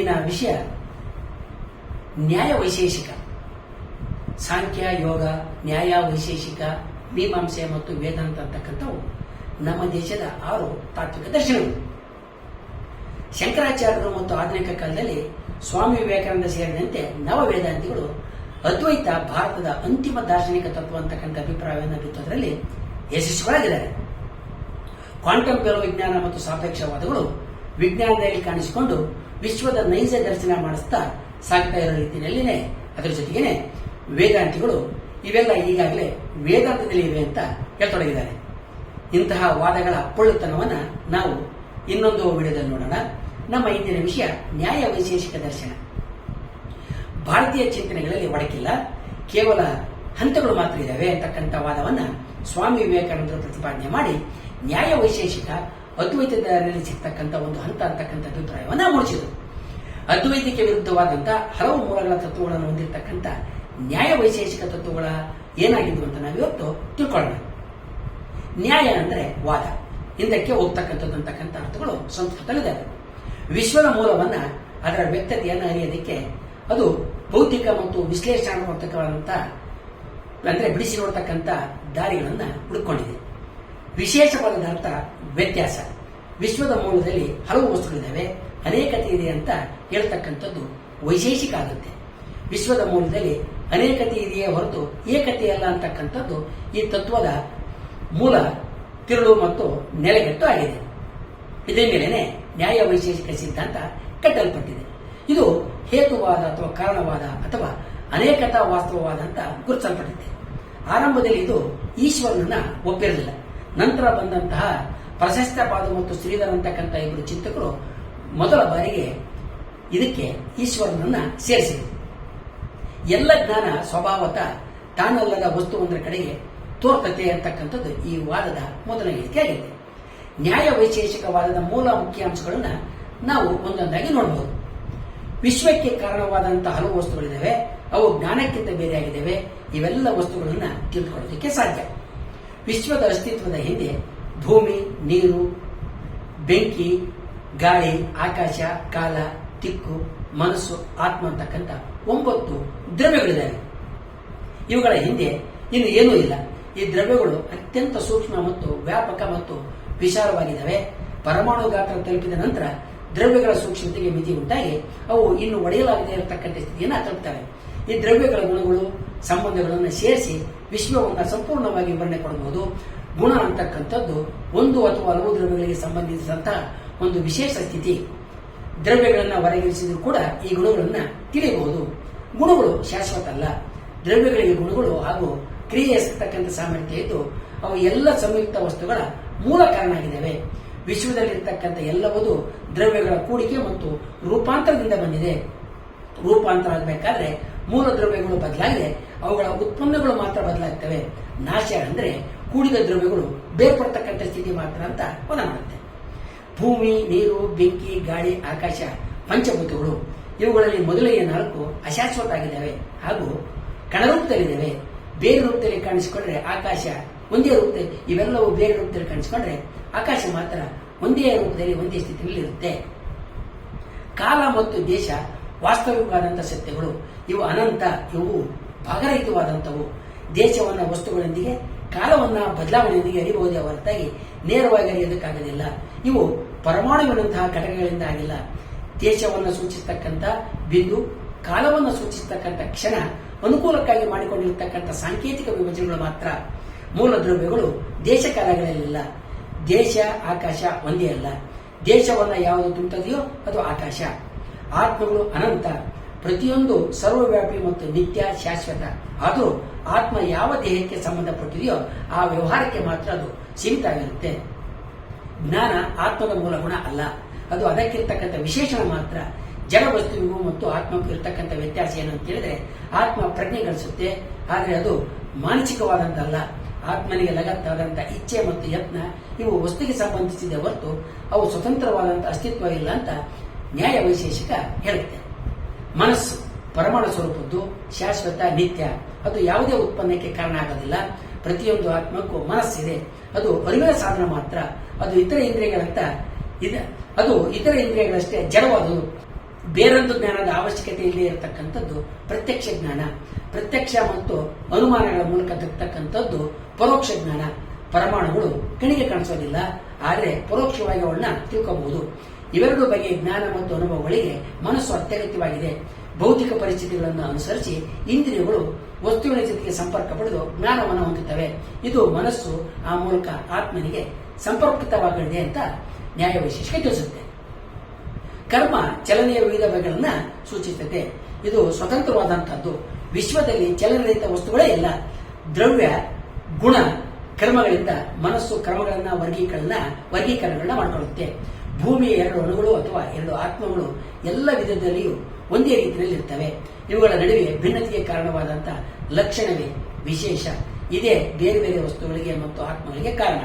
ಇಂದಿನ ವಿಷಯ ನ್ಯಾಯ ವೈಶೇಷಿಕ. ಸಾಂಖ್ಯ, ಯೋಗ, ನ್ಯಾಯ ವೈಶೇಷಿಕ, ಮೀಮಾಂಸೆ ಮತ್ತು ವೇದಾಂತ ಅಂತಕ್ಕಂಥವು ನಮ್ಮ ದೇಶದ ಆರು ತಾತ್ವಿಕ ದರ್ಶನಗಳು. ಶಂಕರಾಚಾರ್ಯರು ಮತ್ತು ಆಧುನಿಕ ಕಾಲದಲ್ಲಿ ಸ್ವಾಮಿ ವಿವೇಕಾನಂದ ಸೇರಿದಂತೆ ನವ ವೇದಾಂತಿಗಳು ಅದ್ವೈತ ಭಾರತದ ಅಂತಿಮ ದಾರ್ಶನಿಕ ತತ್ವ ಅಂತಕ್ಕಂಥ ಅಭಿಪ್ರಾಯವನ್ನು ಬಿತ್ತೋದ್ರಲ್ಲಿ ಯಶಸ್ವಿಗಳಾಗಿದ್ದಾರೆ. ಕ್ವಾಂಟಮ್ ಬೇರೋ ವಿಜ್ಞಾನ ಮತ್ತು ಸಾಪೇಕ್ಷವಾದಗಳು ವಿಜ್ಞಾನದಲ್ಲಿ ಕಾಣಿಸಿಕೊಂಡು ವಿಶ್ವದ ನೈಜ ದರ್ಶನ ಮಾಡಿಸ್ತಾ ಸಾಗ್ತಾ ಇರೋ ರೀತಿಯಲ್ಲಿನೇ, ಅದರ ಜೊತೆಗೇನೆ ವೇದಾಂತಿಗಳು ಇವೆಲ್ಲ ಈಗಾಗಲೇ ವೇದಾಂತದಲ್ಲಿ ಇವೆ ಅಂತ ಹೇಳ್ತೊಡಗಿದ್ದಾರೆ. ಇಂತಹ ವಾದಗಳ ಪೊಳ್ಳುತನವನ್ನ ನಾವು ಇನ್ನೊಂದು ವಿಡಿಯೋದಲ್ಲಿ ನೋಡೋಣ. ನಮ್ಮ ಇಂದಿನ ವಿಷಯ ನ್ಯಾಯ ವೈಶೇಷಿಕ ದರ್ಶನ. ಭಾರತೀಯ ಚಿಂತನೆಗಳಲ್ಲಿ ಒಡಕಿಲ್ಲ ಕೇವಲ ಹಂತಗಳು ಮಾತ್ರ ಇದ್ದಾವೆ ಅಂತಕ್ಕಂಥ ವಾದವನ್ನು ಸ್ವಾಮಿ ವಿವೇಕಾನಂದರು ಪ್ರತಿಪಾದನೆ ಮಾಡಿ ನ್ಯಾಯ ವೈಶೇಷಿಕ ಅದ್ವೈತದಲ್ಲಿ ಸಿಗ್ತಕ್ಕಂಥ ಒಂದು ಹಂತ ಅಂತಕ್ಕಂಥ ಅಭಿಪ್ರಾಯವನ್ನು ಮೂಡಿಸಿದರು ಅದ್ವೈತಕ್ಕೆ ವಿರುದ್ಧವಾದಂತ ಹಲವು ಮೂಲಗಳ ತತ್ವಗಳನ್ನು ಹೊಂದಿರತಕ್ಕಂಥ ನ್ಯಾಯ ವೈಶೇಷಿಕ ತತ್ವಗಳ ಏನಾಗಿದ್ವು ಅಂತ ನಾವಿವತ್ತು ತಿಳ್ಕೊಳ್ಳೋಣ. ನ್ಯಾಯ ಅಂದ್ರೆ ವಾದ. ಹಿಂದಕ್ಕೆ ಹೋಗ್ತಕ್ಕಂಥದ್ದು ಅಂತಕ್ಕಂಥ ಅರ್ಥಗಳು ಸಂಸ್ಕೃತದಲ್ಲಿದ್ದಾವೆ ವಿಶ್ವದ ಮೂಲವನ್ನ ಅದರ ವ್ಯಕ್ತತೆಯನ್ನು ಅರಿಯೋದಕ್ಕೆ ಅದು ಭೌತಿಕ ಮತ್ತು ವಿಶ್ಲೇಷಣಾತ್ಮಕವಾದಂಥ ಅಂದ್ರೆ ಬಿಡಿಸಿ ನೋಡ್ತಕ್ಕಂಥ ದಾರಿಗಳನ್ನು ಹುಡುಕೊಂಡಿದೆ. ವಿಶೇಷವಾದ ಅರ್ಥ ವ್ಯತ್ಯಾಸ. ವಿಶ್ವದ ಮೂಲದಲ್ಲಿ ಹಲವು ವಸ್ತುಗಳಿದ್ದಾವೆ. ಅನೇಕತೆ ಇದೆ ಅಂತ ಹೇಳ್ತಕ್ಕಂಥದ್ದು ವೈಶೇಷಿಕ ಆಗುತ್ತೆ. ವಿಶ್ವದ ಮೂಲದಲ್ಲಿ ಅನೇಕತೆ ಇದೆಯೇ ಹೊರತು ಏಕತೆ ಅಲ್ಲ ಅಂತಕ್ಕಂಥದ್ದು ಈ ತತ್ವದ ಮೂಲ ತಿರುಳು ಮತ್ತು ನೆಲೆಗಟ್ಟು ಆಗಿದೆ. ಇದೇ ಮೇಲೆನೆ ನ್ಯಾಯ ವೈಶೇಷಿಕ ಸಿದ್ಧಾಂತ ಕಟ್ಟಲ್ಪಟ್ಟಿದೆ. ಇದು ಹೇತುವಾದ ಅಥವಾ ಕಾರಣವಾದ ಅಥವಾ ಅನೇಕತಾ ವಾಸ್ತವವಾದ ಅಂತ ಗುರುತಿಸಲ್ಪಟ್ಟಿದೆ. ಆರಂಭದಲ್ಲಿ ಇದು ಈಶ್ವರನನ್ನ ಒಪ್ಪಿರಲಿಲ್ಲ. ನಂತರ ಬಂದಂತಹ ಪ್ರಶಸ್ತ ಮತ್ತು ಶ್ರೀಧರ್ ಅಂತಕ್ಕಂಥ ಇಬ್ಬರು ಚಿಂತಕರು ಮೊದಲ ಬಾರಿಗೆ ಇದಕ್ಕೆ ಈಶ್ವರನನ್ನ ಸೇರಿಸಿದರು. ಎಲ್ಲ ಜ್ಞಾನ ಸ್ವಭಾವತ ತಾನಲ್ಲದ ವಸ್ತುವೊಂದರ ಕಡೆಗೆ ತೋರ್ತತೆ ಅಂತಕ್ಕಂಥದ್ದು ಈ ವಾದದ ಮೊದಲ ಹೇಳಿಕೆ ಆಗಿದೆ. ನ್ಯಾಯ ವೈಶೇಷಿಕವಾದದ ಮೂಲ ಮುಖ್ಯಾಂಶಗಳನ್ನು ನಾವು ಒಂದೊಂದಾಗಿ ನೋಡಬಹುದು ವಿಶ್ವಕ್ಕೆ ಕಾರಣವಾದಂತಹ ಹಲವು ವಸ್ತುಗಳಿದ್ದಾವೆ ಅವು ಜ್ಞಾನಕ್ಕಿಂತ ಬೇರೆಯಾಗಿದ್ದಾವೆ ಇವೆಲ್ಲ ವಸ್ತುಗಳನ್ನು ತಿಳಿದುಕೊಳ್ಳೋದಕ್ಕೆ ಸಾಧ್ಯ. ವಿಶ್ವದ ಅಸ್ತಿತ್ವದ ಹಿಂದೆ ಭೂಮಿ, ನೀರು, ಬೆಂಕಿ ಗಾಳಿ, ಆಕಾಶ, ಕಾಲ ತಿಕ್ಕು ಮನಸ್ಸು, ಆತ್ಮ ಅಂತಕ್ಕಂಥ ಒಂಬತ್ತು ದ್ರವ್ಯಗಳಿದ್ದಾವೆ ಇವುಗಳ ಹಿಂದೆ ಇನ್ನು ಏನೂ ಇಲ್ಲ. ಈ ದ್ರವ್ಯಗಳು ಅತ್ಯಂತ ಸೂಕ್ಷ್ಮ ಮತ್ತು ವ್ಯಾಪಕ ಮತ್ತು ವಿಶಾಲವಾಗಿದ್ದಾವೆ. ಪರಮಾಣು ಗಾತ್ರ ತಲುಪಿದ ನಂತರ ದ್ರವ್ಯಗಳ ಸೂಕ್ಷ್ಮತೆಗೆ ಮಿತಿ ಉಂಟಾಗಿ ಅವು ಇನ್ನು ಒಡೆಯಲಾಗದೇ ಇರತಕ್ಕಂಥ ಸ್ಥಿತಿಯನ್ನು ತಲುಪ್ತವೆ. ಈ ದ್ರವ್ಯಗಳ ಗುಣಗಳು, ಸಂಬಂಧಗಳನ್ನು ಸೇರಿಸಿ ವಿಶ್ವವನ್ನು ಸಂಪೂರ್ಣವಾಗಿ ವಿವರಣೆ ಕೊಡಬಹುದು. ಗುಣ ಅಂತಕ್ಕಂಥದ್ದು ಒಂದು ಅಥವಾ ಹಲವು ದ್ರವ್ಯಗಳಿಗೆ ಸಂಬಂಧಿಸಿದಂತಹ ಒಂದು ವಿಶೇಷ ಸ್ಥಿತಿ ದ್ರವ್ಯಗಳನ್ನು ಹೊರಗಿರಿಸಿದ್ರು ಕೂಡ ಈ ಗುಣಗಳನ್ನು ತಿಳಿಯಬಹುದು. ಗುಣಗಳು ಶಾಶ್ವತ ಅಲ್ಲ ದ್ರವ್ಯಗಳಿಗೆ ಗುಣಗಳು ಹಾಗೂ ಕ್ರಿಯೆ ಸಿಗ್ತಕ್ಕಂಥ ಸಾಮರ್ಥ್ಯ ಇದ್ದು, ಅವು ಎಲ್ಲ ಸಂಯುಕ್ತ ವಸ್ತುಗಳ ಮೂಲ ಕಾರಣ ಆಗಿದ್ದಾವೆ. ವಿಶ್ವದಲ್ಲಿರ್ತಕ್ಕಂಥ ಎಲ್ಲವೂ ದ್ರವ್ಯಗಳ ಕೂಡಿಕೆ ಮತ್ತು ರೂಪಾಂತರದಿಂದ ಬಂದಿದೆ. ರೂಪಾಂತರ ಆಗಬೇಕಾದ್ರೆ ಮೂಲ ದ್ರವ್ಯಗಳು ಬದಲಾಗಿದೆ ಅವುಗಳ ಉತ್ಪನ್ನಗಳು ಮಾತ್ರ ಬದಲಾಗ್ತವೆ. ನಾಶ ಅಂದ್ರೆ ಕೂಡಿದ ದ್ರವ್ಯಗಳು ಬೇರ್ಪಡ್ತಕ್ಕಂಥ ಸ್ಥಿತಿ ಮಾತ್ರ ಅಂತ ಮಾಡುತ್ತೆ. ಭೂಮಿ, ನೀರು, ಬೆಂಕಿ, ಗಾಳಿ, ಆಕಾಶ, ಪಂಚಭೂತಗಳು. ಇವುಗಳಲ್ಲಿ ಮೊದಲನೆಯ ನಾಲ್ಕು ಅಶಾಶ್ವತ ಆಗಿದ್ದಾವೆ ಹಾಗೂ ಕಣರೂಪದಲ್ಲಿದ್ದಾವೆ. ಬೇರೆ ರೂಪದಲ್ಲಿ ಕಾಣಿಸಿಕೊಂಡ್ರೆ ಆಕಾಶ, ಒಂದೇ ರೂಪದಲ್ಲಿ, ಇವೆಲ್ಲವೂ ಬೇರೆ ರೂಪದಲ್ಲಿ ಕಾಣಿಸಿಕೊಂಡ್ರೆ ಆಕಾಶ ಮಾತ್ರ ಒಂದೇ ರೂಪದಲ್ಲಿ, ಒಂದೇ ಸ್ಥಿತಿಯಲ್ಲಿ ಇರುತ್ತೆ ಕಾಲ ಮತ್ತು ದೇಶ ವಾಸ್ತವಿಕವಾದಂತಹ ಸತ್ಯಗಳು. ಇವು ಅನಂತ, ಇವು ಭಾಗರಹಿತವಾದಂಥವು. ದೇಶವನ್ನ, ವಸ್ತುಗಳೊಂದಿಗೆ, ಕಾಲವನ್ನ ಬದಲಾವಣೆಯೊಂದಿಗೆ ಅರಿಬಹುದೇ ಹೊರತಾಗಿ ನೇರವಾಗಿ ಅರಿಯೋದಕ್ಕಾಗಲಿಲ್ಲ ಇವು ಪರಮಾಣುವಿನಂತಹ ಘಟಕಗಳಿಂದ ಆಗಿಲ್ಲ ದೇಶವನ್ನು ಸೂಚಿಸತಕ್ಕಂಥ ಬಿಂದು, ಕಾಲವನ್ನು ಸೂಚಿಸತಕ್ಕಂಥ ಕ್ಷಣ, ಅನುಕೂಲಕ್ಕಾಗಿ ಮಾಡಿಕೊಂಡಿರತಕ್ಕಂಥ ಸಾಂಕೇತಿಕ ವಿಭಜನೆಗಳು ಮಾತ್ರ. ಮೂಲ ದ್ರವ್ಯಗಳು ದೇಶ ಕಾಲಗಳಲ್ಲಿಲ್ಲ ದೇಶ, ಆಕಾಶ ಒಂದೇ ಅಲ್ಲ. ದೇಶವನ್ನು ಯಾವುದು ತುಂಬುತ್ತದೆಯೋ ಅದು ಆಕಾಶ. ಆತ್ಮಗಳು ಅನಂತ. ಪ್ರತಿಯೊಂದು ಸರ್ವವ್ಯಾಪಿ ಮತ್ತು ನಿತ್ಯ ಶಾಶ್ವತ. ಅದು ಆತ್ಮ ಯಾವ ದೇಹಕ್ಕೆ ಸಂಬಂಧಪಟ್ಟಿದೆಯೋ ಆ ವ್ಯವಹಾರಕ್ಕೆ ಮಾತ್ರ ಅದು ಸೀಮಿತ ಆಗಿರುತ್ತೆ ಜ್ಞಾನ ಆತ್ಮದ ಮೂಲ ಗುಣ ಅಲ್ಲ. ಅದು ಅದಕ್ಕಿರ್ತಕ್ಕಂಥ ವಿಶೇಷಣ ಮಾತ್ರ. ಜಡ ವಸ್ತುವಿಗೂ ಮತ್ತು ಆತ್ಮಕ್ಕೂ ಇರತಕ್ಕಂಥ ವ್ಯತ್ಯಾಸ ಏನು ಅಂತ ಹೇಳಿದ್ರೆ, ಆತ್ಮ ಪ್ರಜ್ಞೆ ಗಳಿಸುತ್ತೆ ಆದರೆ ಅದು ಮಾನಸಿಕವಾದಂತಲ್ಲ. ಆತ್ಮನಿಗೆ ಲಗತ್ತಾದಂಥ ಇಚ್ಛೆ ಮತ್ತು ಯತ್ನ, ಇವು ವಸ್ತುಗೆ ಸಂಬಂಧಿಸಿದ ಹೊರತು ಅವು ಸ್ವತಂತ್ರವಾದಂಥ ಅಸ್ತಿತ್ವ ಇಲ್ಲ ಅಂತ ನ್ಯಾಯ ವೈಶೇಷಿಕ ಹೇಳುತ್ತೆ. ಮನಸ್ಸು. ಪರಮಾಣು ಸ್ವರೂಪದ್ದು ಶಾಶ್ವತ, ನಿತ್ಯ. ಅದು ಯಾವುದೇ ಉತ್ಪನ್ನಕ್ಕೆ ಕಾರಣ ಆಗೋದಿಲ್ಲ. ಪ್ರತಿಯೊಂದು ಆತ್ಮಕ್ಕೂ ಮನಸ್ಸಿದೆ. ಅದು ಅರಿವಿನ ಸಾಧನ ಮಾತ್ರ. ಅದು ಇತರ ಇಂದ್ರಿಯಗಳಂತ ಇದೆ, ಅದು ಇತರ ಇಂದ್ರಿಯಗಳಷ್ಟೇ ಜಡವಾದು ಬೇರೊಂದು ಜ್ಞಾನದ ಅವಶ್ಯಕತೆ ಇಲ್ಲದೆ ಇರತಕ್ಕಂಥದ್ದು ಪ್ರತ್ಯಕ್ಷ ಜ್ಞಾನ. ಪ್ರತ್ಯಕ್ಷ ಮತ್ತು ಅನುಮಾನಗಳ ಮೂಲಕ ದಕ್ಕತಕ್ಕಂಥದ್ದು ಪರೋಕ್ಷ ಜ್ಞಾನ. ಪರಮಾಣುಗಳು ಕಣಿಗೆ ಕಾಣಿಸೋದಿಲ್ಲ, ಆದರೆ ಪರೋಕ್ಷವಾಗಿ ಅವಳನ್ನ ತಿಳ್ಕೋಬಹುದು. ಇವೆರಡು ಬಗೆಯ ಜ್ಞಾನ ಮತ್ತು ಅನುಭವಗಳಿಗೆ ಮನಸ್ಸು ಅತ್ಯಗತ್ಯವಾಗಿದೆ. ಭೌತಿಕ ಪರಿಸ್ಥಿತಿಗಳನ್ನು ಅನುಸರಿಸಿ ಇಂದ್ರಿಯಗಳು ವಸ್ತುವಿನ ಜೊತೆಗೆ ಸಂಪರ್ಕ ಪಡೆದು ಜ್ಞಾನವನ್ನು ಹೊಂದುತ್ತವೆ ಇದು ಮನಸ್ಸು, ಆ ಮೂಲಕ ಆತ್ಮನಿಗೆ ಸಂಪರ್ಕಿತವಾಗಲಿದೆ ಅಂತ ನ್ಯಾಯ ವೈಶಿಷ್ಟ್ಯ ತಿಳಿಸುತ್ತೆ. ಕರ್ಮ ಚಲನೆಯ ವಿವಿಧ ಬಗೆಗಳನ್ನ ಸೂಚಿಸುತ್ತದೆ ಇದು ಸ್ವತಂತ್ರವಾದಂತಹದ್ದು. ವಿಶ್ವದಲ್ಲಿ ಚಲನರಹಿತ ವಸ್ತುಗಳೇ ಇಲ್ಲ. ದ್ರವ್ಯ, ಗುಣ, ಕರ್ಮಗಳಿಂದ ಮನಸ್ಸು ಕ್ರಮಗಳನ್ನ ವರ್ಗೀಕರಣ, ವರ್ಗೀಕರಣಗಳನ್ನ ಮಾಡಿಕೊಳ್ಳುತ್ತೆ. ಭೂಮಿಯ ಎರಡು ಅಣುಗಳು ಅಥವಾ ಎರಡು ಆತ್ಮಗಳು ಎಲ್ಲ ವಿಧದಲ್ಲಿಯೂ ಒಂದೇ ರೀತಿಯಲ್ಲಿರ್ತವೆ ಇವುಗಳ ನಡುವೆ ಭಿನ್ನತೆಗೆ ಕಾರಣವಾದಂತಹ ಲಕ್ಷಣವೇ ವಿಶೇಷ. ಇದೇ ಬೇರೆ ಬೇರೆ ವಸ್ತುಗಳಿಗೆ ಮತ್ತು ಆತ್ಮಗಳಿಗೆ ಕಾರಣ.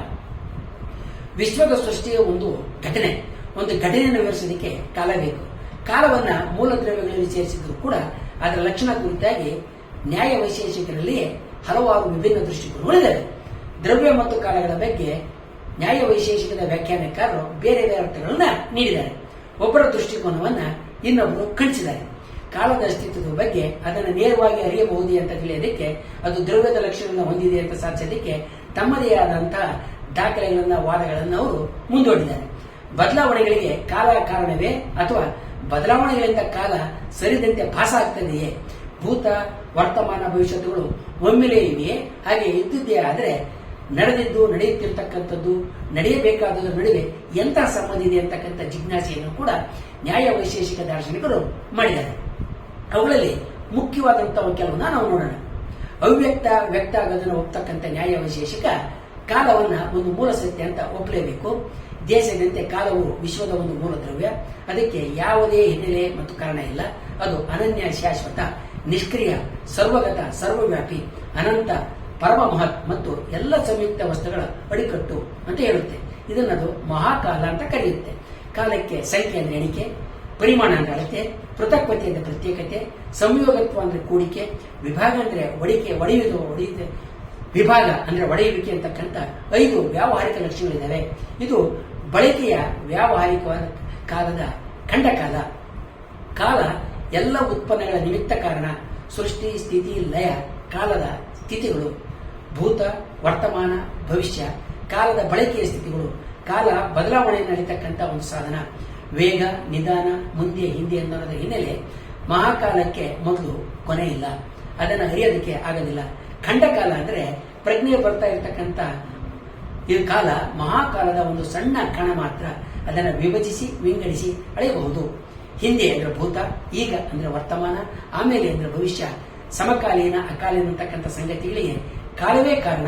ವಿಶ್ವದ ಸೃಷ್ಟಿಯ ಒಂದು ಘಟನೆ. ಒಂದು ಘಟನೆಯನ್ನು ವಿವರಿಸೋದಕ್ಕೆ ಕಾಲ ಬೇಕು. ಕಾಲವನ್ನ ಮೂಲ ದ್ರವ್ಯಗಳಲ್ಲಿ ಸೇರಿಸಿದ್ರು ಕೂಡ ಅದರ ಲಕ್ಷಣ ಕುರಿತಾಗಿ ನ್ಯಾಯ ವೈಶೇಷಿಕರಲ್ಲಿಯೇ ಹಲವಾರು ವಿಭಿನ್ನ ದೃಷ್ಟಿಕೋನಗಳಿವೆ ದ್ರವ್ಯ ಮತ್ತು ಕಾಲಗಳ ಬಗ್ಗೆ ನ್ಯಾಯ ವೈಶೇಷಿಕದ ವ್ಯಾಖ್ಯಾನಕಾರರು ಬೇರೆ ಬೇರೆ ಅರ್ಥಗಳನ್ನ ನೀಡಿದ್ದಾರೆ. ಒಬ್ಬರ ದೃಷ್ಟಿಕೋನವನ್ನ ಇನ್ನೊಬ್ಬರು ಕಳಿಸಿದ್ದಾರೆ ಕಾಲದ ಅಸ್ತಿತ್ವದ ಬಗ್ಗೆ ಅದನ್ನು ನೇರವಾಗಿ ಅರಿಯಬಹುದು ಅಂತ ತಿಳಿಯೋದಕ್ಕೆ, ಅದು ದ್ರವ್ಯದ ಲಕ್ಷಣವನ್ನು ಹೊಂದಿದೆ ಅಂತ ಸಾಧಿಸೋದಕ್ಕೆ ತಮ್ಮದೇ ಆದಂತಹ ದಾಖಲೆಗಳನ್ನ, ವಾದಗಳನ್ನು ಅವರು ಮುಂದೂಡಿದ್ದಾರೆ. ಬದಲಾವಣೆಗಳಿಗೆ ಕಾಲ ಕಾರಣವೇ ಅಥವಾ ಬದಲಾವಣೆಗಳಿಂದ ಕಾಲ ಸರಿದಂತೆ ಭಾಸ ಆಗ್ತದೆಯೇ? ಭೂತ, ವರ್ತಮಾನ, ಭವಿಷ್ಯತ್ತುಗಳು ಒಮ್ಮೆಲೇ ಇವೆಯೇ? ಹಾಗೆ ಇದ್ದಿದ್ದೇ ಆದರೆ ನಡೆದಿದ್ದು, ನಡೆಯುತ್ತಿರ್ತಕ್ಕಂಥದ್ದು ನಡೆಯಬೇಕಾದದ್ರ ನಡುವೆ ಎಂಥ ಸಂಬಂಧ ಇದೆ ಅಂತಕ್ಕಂಥ ಜಿಜ್ಞಾಸೆಯನ್ನು ಕೂಡ ನ್ಯಾಯ ವೈಶೇಷಿಕ ದಾರ್ಶನಿಕರು ಮಾಡಿದ್ದಾರೆ. ಅವುಗಳಲ್ಲಿ ಮುಖ್ಯವಾದಂತಹ ಕೆಲವನ್ನ ನಾವು ನೋಡೋಣ. ಅವ್ಯಕ್ತ ವ್ಯಕ್ತ ಆಗೋದನ್ನು ಒಪ್ತಕ್ಕಂಥ ನ್ಯಾಯ ವೈಶೇಷಿಕ ಕಾಲವನ್ನ ಒಂದು ಮೂಲ ಸತ್ಯ ಅಂತ ಒಪ್ಪಲೇಬೇಕು ದೇಶದಂತೆ ಕಾಲವು ವಿಶ್ವದ ಒಂದು ಮೂಲ ದ್ರವ್ಯ. ಅದಕ್ಕೆ ಯಾವುದೇ ಹಿನ್ನೆಲೆ ಮತ್ತು ಕಾರಣ ಇಲ್ಲ. ಅದು ಅನನ್ಯ, ಶಾಶ್ವತ, ನಿಷ್ಕ್ರಿಯ, ಸರ್ವಗತ, ಸರ್ವವ್ಯಾಪಿ, ಅನಂತ ಪರಮ ಮಹತ್ ಮತ್ತು ಎಲ್ಲ ಸಂಯುಕ್ತ ವಸ್ತುಗಳ ಅಡಿಕಟ್ಟು ಅಂತ ಹೇಳುತ್ತೆ. ಇದನ್ನದು ಮಹಾಕಾಲ ಅಂತ ಕರೆಯುತ್ತೆ. ಕಾಲಕ್ಕೆ ಸಂಖ್ಯೆ ಅಂದ್ರೆ ಎಣಿಕೆ, ಪರಿಮಾಣ ಅಂದ್ರೆ ಅಳತೆ ಪೃಥಕ್ವತೆ ಅಂದ್ರೆ ಪ್ರತ್ಯೇಕತೆ, ಸಂಯೋಗತ್ವ ಅಂದ್ರೆ ಕೂಡಿಕೆ, ವಿಭಾಗ ಅಂದ್ರೆ ಒಡಿಕೆ, ಒಡೆಯುವುದು ಒಡೆಯುತ್ತೆ. ವಿಭಾಗ ಅಂದ್ರೆ ಒಡೆಯುವಿಕೆ ಅಂತಕ್ಕಂಥ ಐದು ವ್ಯಾವಹಾರಿಕ ಲಕ್ಷಣಗಳಿದ್ದಾವೆ. ಇದು ಬಳಕೆಯ ವ್ಯಾವಹಾರಿಕವಾದ ಕಾಲದ ಖಂಡಕಾಲ. ಕಾಲ ಎಲ್ಲ ಉತ್ಪನ್ನಗಳ ನಿಮಿತ್ತ ಕಾರಣ, ಸೃಷ್ಟಿ, ಸ್ಥಿತಿ, ಲಯ, ಕಾಲದ ಸ್ಥಿತಿಗಳು. ಭೂತ, ವರ್ತಮಾನ, ಭವಿಷ್ಯ, ಕಾಲದ ಬಳಕೆಯ ಸ್ಥಿತಿಗಳು, ಕಾಲ ಬದಲಾವಣೆ ನಡೀತಕ್ಕಂಥ ಒಂದು ಸಾಧನ. ವೇಗ, ನಿಧಾನ, ಮುಂದೆ, ಹಿಂದೆ ಅನ್ನೋದರ ಹಿನ್ನೆಲೆ ಮಹಾಕಾಲಕ್ಕೆ ಮೊದಲು ಕೊನೆ ಇಲ್ಲ. ಅದನ್ನು ಅರಿಯೋದಕ್ಕೆ ಆಗೋದಿಲ್ಲ ಖಂಡಕಾಲ ಅಂದ್ರೆ ಪ್ರಜ್ಞೆ ಬರ್ತಾ ಇರತಕ್ಕಂಥ ಈ ಕಾಲ ಮಹಾಕಾಲದ ಒಂದು ಸಣ್ಣ ಕಣ ಮಾತ್ರ. ಅದನ್ನು ವಿಭಜಿಸಿ, ವಿಂಗಡಿಸಿ ಅಳೆಯಬಹುದು. ಹಿಂದೆ ಅಂದ್ರೆ ಭೂತ, ಈಗ ಅಂದ್ರೆ ವರ್ತಮಾನ, ಆಮೇಲೆ ಅಂದ್ರೆ ಭವಿಷ್ಯ, ಸಮಕಾಲೀನ, ಅಕಾಲೀನ ಅಂತಕ್ಕಂಥ ಸಂಗತಿಗಳಿಗೆ ಕಾಲವೇ ಕಾರಣ.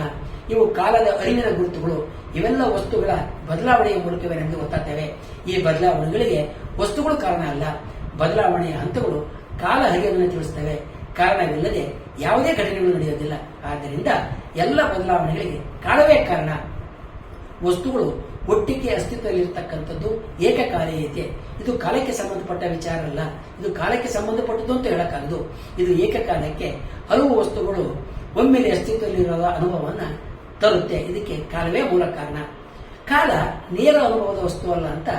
ಇವು ಕಾಲದ ಅರಿವಿನ ಗುರುತುಗಳು. ಇವೆಲ್ಲ ವಸ್ತುಗಳ ಬದಲಾವಣೆಯ ಮೂಲಕವೇ ನಮಗೆ ಗೊತ್ತಾಗ್ತವೆ. ಈ ಬದಲಾವಣೆಗಳಿಗೆ ವಸ್ತುಗಳು ಕಾರಣ ಅಲ್ಲ. ಬದಲಾವಣೆಯ ಹಂತಗಳು ಕಾಲ ಹರಿಯೋದನ್ನು ತಿಳಿಸ್ತವೆ. ಕಾರಣವಿಲ್ಲದೆ ಯಾವುದೇ ಘಟನೆಗಳು ನಡೆಯೋದಿಲ್ಲ ಆದ್ದರಿಂದ ಎಲ್ಲ ಬದಲಾವಣೆಗಳಿಗೆ ಕಾಲವೇ ಕಾರಣ. ವಸ್ತುಗಳು ಒಟ್ಟಿಗೆ ಅಸ್ತಿತ್ವದಲ್ಲಿರ್ತಕ್ಕಂಥದ್ದು ಏಕಕಾಲೀಯತೆ. ಇದು ಕಾಲಕ್ಕೆ ಸಂಬಂಧಪಟ್ಟ ವಿಚಾರ ಅಲ್ಲ. ಇದು ಕಾಲಕ್ಕೆ ಸಂಬಂಧಪಟ್ಟದ್ದು ಅಂತ ಹೇಳಕ್ಕಾಗದು. ಇದು ಏಕಕಾಲಕ್ಕೆ ಹಲವು ವಸ್ತುಗಳು ಒಮ್ಮೆಲೆ ಅಸ್ತಿತ್ವದಲ್ಲಿರುವ ಅನುಭವವನ್ನ ತರುತ್ತೆ. ಇದಕ್ಕೆ ಕಾಲವೇ ಮೂಲ ಕಾರಣ. ಕಾಲ ನೇರ ಅನುಭವದ ವಸ್ತು ಅಲ್ಲ ಅಂತ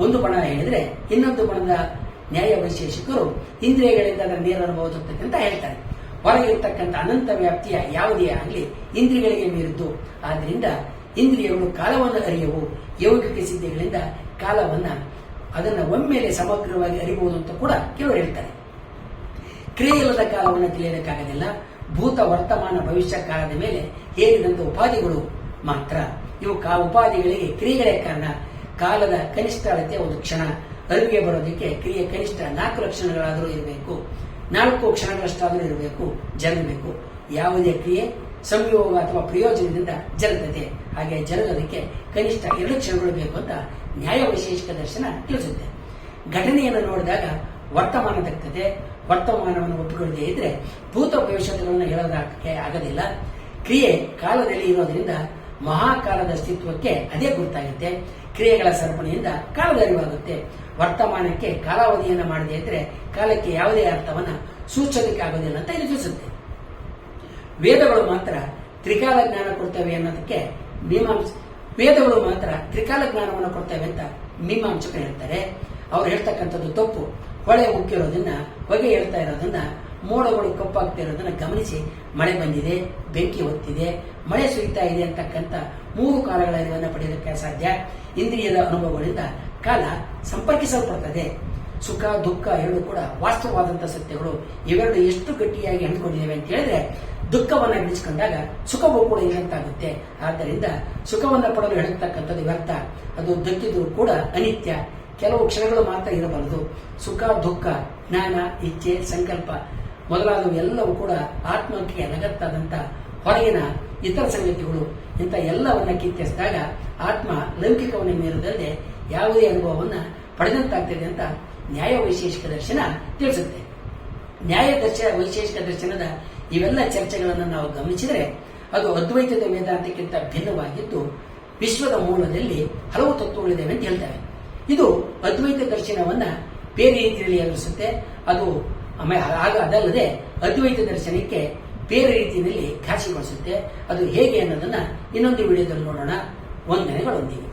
ಒಂದು ಬಣ ಹೇಳಿದ್ರೆ ಇನ್ನೊಂದು ಬಣದ ನ್ಯಾಯ ವೈಶೇಷಿಕರು ಇಂದ್ರಿಯಗಳಿಂದ ಅದರ ನೇರ ಅನುಭವ ಅಂತ ಹೇಳ್ತಾರೆ. ಹೊರಗಿರ್ತಕ್ಕಂಥ ಅನಂತ ವ್ಯಾಪ್ತಿಯ ಯಾವುದೇ ಆಗಲಿ ಇಂದ್ರಿಯಗಳಿಗೆ ಮೀರಿದ್ದು. ಆದ್ರಿಂದ ಇಂದ್ರಿಯಗಳು ಕಾಲವನ್ನು ಅರಿಯವು. ಯೌಗಿಕ ಸಿದ್ಧಿಗಳಿಂದ ಕಾಲವನ್ನ ಅದನ್ನ ಒಮ್ಮೆಲೆ ಸಮಗ್ರವಾಗಿ ಅರಿಬಹುದು ಅಂತ ಕೂಡ ಕೆಲವರು ಹೇಳ್ತಾರೆ. ಕ್ರಿಯೆಯಿಲ್ಲದ ಕಾಲವನ್ನು ತಿಳಿಯೋದಕ್ಕಾಗಲಿಲ್ಲ ಭೂತ ವರ್ತಮಾನ ಭವಿಷ್ಯ ಕಾಲದ ಮೇಲೆ ಹೇರಿದಂಥ ಉಪಾಧಿಗಳು ಮಾತ್ರ. ಇವು ಕಾ ಉಪಾಧಿಗಳಿಗೆ ಕ್ರಿಯೆಗಳೇ ಕಾರಣ. ಕಾಲದ ಕನಿಷ್ಠ ಅಳತೆ ಒಂದು ಕ್ಷಣ. ಅರಿವಿಗೆ ಬರೋದಕ್ಕೆ ಕ್ರಿಯೆ ಕನಿಷ್ಠ ನಾಲ್ಕು ಲಕ್ಷಣಗಳಾದರೂ ಇರಬೇಕು. ನಾಲ್ಕು ಕ್ಷಣಗಳಷ್ಟಾದರೂ ಇರಬೇಕು. ಜರಗಬೇಕು ಯಾವುದೇ ಕ್ರಿಯೆ, ಸಂಯೋಗ ಅಥವಾ ಪ್ರಯೋಜನದಿಂದ ಜರುಗುತ್ತದೆ ಹಾಗೆ ಜರುಗೋದಕ್ಕೆ ಕನಿಷ್ಠ ಎರಡು ಕ್ಷಣಗಳು ಬೇಕು ಅಂತ ನ್ಯಾಯ ವೈಶೇಷಿಕ ದರ್ಶನ ತಿಳಿಸುತ್ತೆ. ಘಟನೆಯನ್ನು ನೋಡಿದಾಗ ವರ್ತಮಾನ ದಕ್ತದೆ ವರ್ತಮಾನವನ್ನು ಒಪ್ಪಿಕೊಳ್ಳದೆ ಇದ್ರೆ ಭೂತ ಭವಿಷ್ಯಗಳನ್ನು ಹೇಳೋದಕ್ಕೆ ಆಗೋದಿಲ್ಲ. ಕ್ರಿಯೆ ಕಾಲದಲ್ಲಿ ಇರೋದ್ರಿಂದ ಮಹಾಕಾಲದ ಅಸ್ತಿತ್ವಕ್ಕೆ ಅದೇ ಗುರುತಾಗುತ್ತೆ ಕ್ರಿಯೆಗಳ ಸರಪಣಿಯಿಂದ ಕಾಲದ ಅರಿವಾಗುತ್ತೆ. ವರ್ತಮಾನಕ್ಕೆ ಕಾಲಾವಧಿಯನ್ನು ಮಾಡದೆ ಇದ್ರೆ ಕಾಲಕ್ಕೆ ಯಾವುದೇ ಅರ್ಥವನ್ನ ಸೂಚನೆಗೆ ಆಗೋದಿಲ್ಲ ಅಂತ ಇದು ವೇದಗಳು ಮಾತ್ರ ತ್ರಿಕಾಲ ಜ್ಞಾನ ಕೊಡ್ತವೆ ಅನ್ನೋದಕ್ಕೆ ಮೀಮಾಂಸ, ವೇದಗಳು ಮಾತ್ರ ತ್ರಿಕಾಲ ಜ್ಞಾನವನ್ನು ಕೊಡ್ತವೆ ಅಂತ ಮೀಮಾಂಸಕರು ಹೇಳ್ತಾರೆ. ಅವ್ರು ಹೇಳ್ತಕ್ಕಂಥದ್ದು ತಪ್ಪು. ಹೊಳೆ ಉಕ್ಕಿರೋದನ್ನ, ಹೊಗೆ ಹೇಳ್ತಾ ಇರೋದನ್ನ, ಮೋಡಗಳು ಕಪ್ಪಾಗ್ತಾ ಇರೋದನ್ನ ಗಮನಿಸಿ, ಮಳೆ ಬಂದಿದೆ, ಬೆಂಕಿ ಹೊತ್ತಿದೆ ಮಳೆ ಸುರಿತಾ ಇದೆ ಅಂತಕ್ಕಂಥ ಮೂರು ಕಾಲಗಳ ಅರಿವನ್ನು ಪಡೆಯೋದಕ್ಕೆ ಸಾಧ್ಯ. ಇಂದ್ರಿಯದ ಅನುಭವಗಳಿಂದ ಕಾಲ ಸಂಪರ್ಕಿಸಲ್ಪಡ್ತದೆ. ಸುಖ, ದುಃಖ ಎರಡು ಕೂಡ ವಾಸ್ತವವಾದಂಥ ಸತ್ಯಗಳು. ಇವೆರಡು ಎಷ್ಟು ಗಟ್ಟಿಯಾಗಿ ಅಂದ್ಕೊಂಡಿದ್ದೇವೆ ಅಂತ ಹೇಳಿದ್ರೆ, ದುಃಖವನ್ನ ಬಿಡಿಸಿಕೊಂಡಾಗ ಸುಖವೂ ಕೂಡ ಇಲ್ಲಂತಾಗುತ್ತೆ. ಆದ್ದರಿಂದ ಸುಖವನ್ನ ಪಡಲು ಹೇಳತಕ್ಕಂಥದ್ದು ವ್ಯರ್ಥ. ಅದು ದಕ್ಕಿದ್ರು ಕೂಡ ಅನಿತ್ಯ. ಕೆಲವು ಕ್ಷಣಗಳು ಮಾತ್ರ ಇರಬಾರದು. ಸುಖ, ದುಃಖ, ಜ್ಞಾನ, ಇಚ್ಛೆ, ಸಂಕಲ್ಪ ಮೊದಲಾದವು ಎಲ್ಲವೂ ಕೂಡ ಆತ್ಮಕ್ಕೆ ಲಗತ್ತಾದಂತ ಹೊರಗಿನ ಇತರ ಸಂಗತಿಗಳು. ಇಂಥ ಎಲ್ಲವನ್ನ ಕಿತ್ತೆಸಿದಾಗ ಆತ್ಮ ಲೌಕಿಕವನ್ನು ಮೀರದಲ್ಲದೆ ಯಾವುದೇ ಅನುಭವವನ್ನ ಪಡೆದಂತಾಗ್ತದೆ ಅಂತ ನ್ಯಾಯ ವೈಶೇಷಿಕ ದರ್ಶನ ತಿಳಿಸುತ್ತೆ. ನ್ಯಾಯ ದರ್ಶ, ವೈಶೇಷಿಕ ದರ್ಶನದ ಇವೆಲ್ಲ ಚರ್ಚೆಗಳನ್ನು ನಾವು ಗಮನಿಸಿದರೆ ಅದು ಅದ್ವೈತದ ವೇದಾಂತಕ್ಕಿಂತ ಭಿನ್ನವಾಗಿದ್ದು ವಿಶ್ವದ ಮೂಲದಲ್ಲಿ ಹಲವು ತತ್ವಗಳಿವೆ ಅಂತ ಹೇಳ್ತೇವೆ. ಇದು ಅದ್ವೈತ ದರ್ಶನವನ್ನ ಬೇರೆ ರೀತಿಯಲ್ಲಿ ಎದುರಿಸುತ್ತೆ ಅದು ಆಗ ಅದಲ್ಲದೆ ಅದ್ವೈತ ದರ್ಶನಕ್ಕೆ ಬೇರೆ ರೀತಿಯಲ್ಲಿ ಖಾಸಿಗೊಳಿಸುತ್ತೆ ಅದು ಹೇಗೆ ಅನ್ನೋದನ್ನ ಇನ್ನೊಂದು ವಿಡಿಯೋದಲ್ಲಿ ನೋಡೋಣ. ವಂದನೆಗಳೊಂದಿಗೆ.